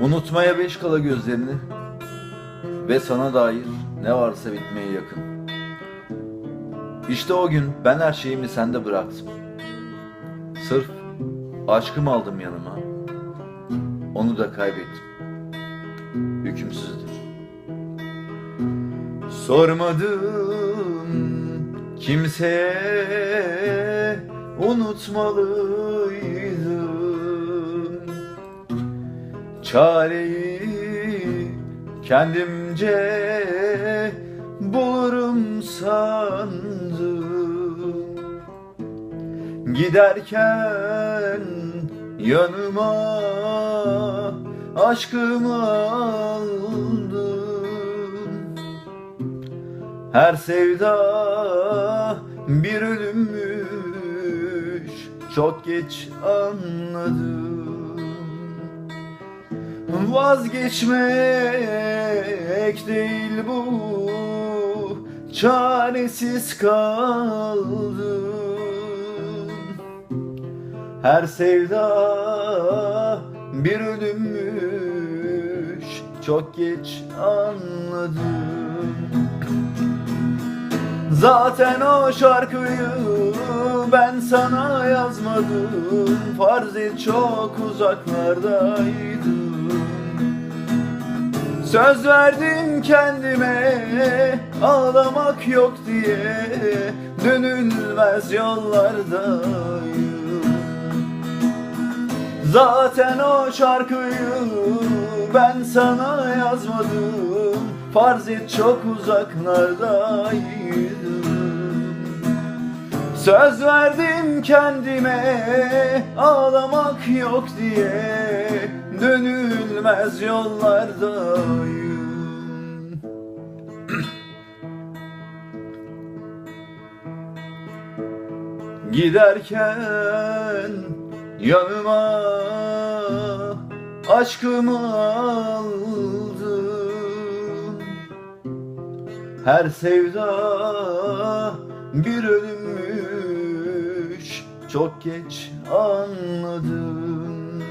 Unutmaya beş kala gözlerini ve sana dair ne varsa bitmeye yakın. İşte o gün ben her şeyimi sende bıraktım. Sırf aşkımı aldım yanıma. Onu da kaybettim. Hükümsüzdür. Sormadım kimseye unutmalıydım. Çareyi kendimce bulurum sandım Giderken yanıma aşkımı aldım Her sevda bir ölümmüş çok geç anladım. Vazgeçmek değil bu. Çaresiz kaldım. Her sevda bir ölümmüş. Çok geç anladım Zaten o şarkıyı ben sana yazmadım. Farz et çok uzaklardaydım. Söz verdim kendime ağlamak yok diye. Dönülmez yollardayım. Zaten o şarkıyı ben sana yazmadım. Farz et çok uzaklardaydım Söz verdim kendime ağlamak yok diye. Dönülmez yollardayım Giderken yanıma aşkımı aldım Her sevda bir ölümmüş çok geç anladım.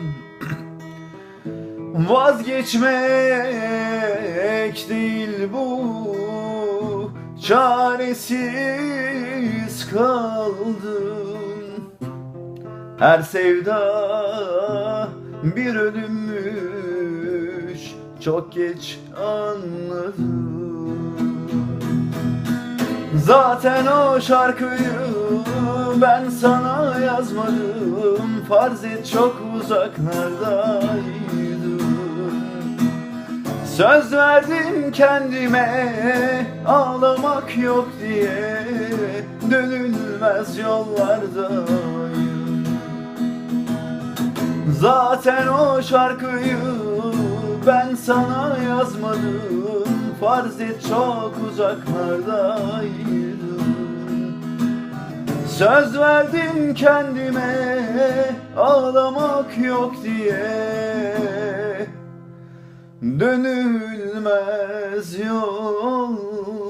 Vazgeçmek değil bu. Çaresiz kaldım. Her sevda bir ölümmüş. Çok geç anladım. Zaten o şarkıyı ben sana yazmadım. Farz et çok uzaklardaydım. Söz verdim kendime ağlamak yok diye. Dönülmez yollardayım. Zaten o şarkıyı ben sana yazmadım. Farz et çok uzaklardaydım Söz verdim kendime ağlamak yok diye. Dönülmez yollarda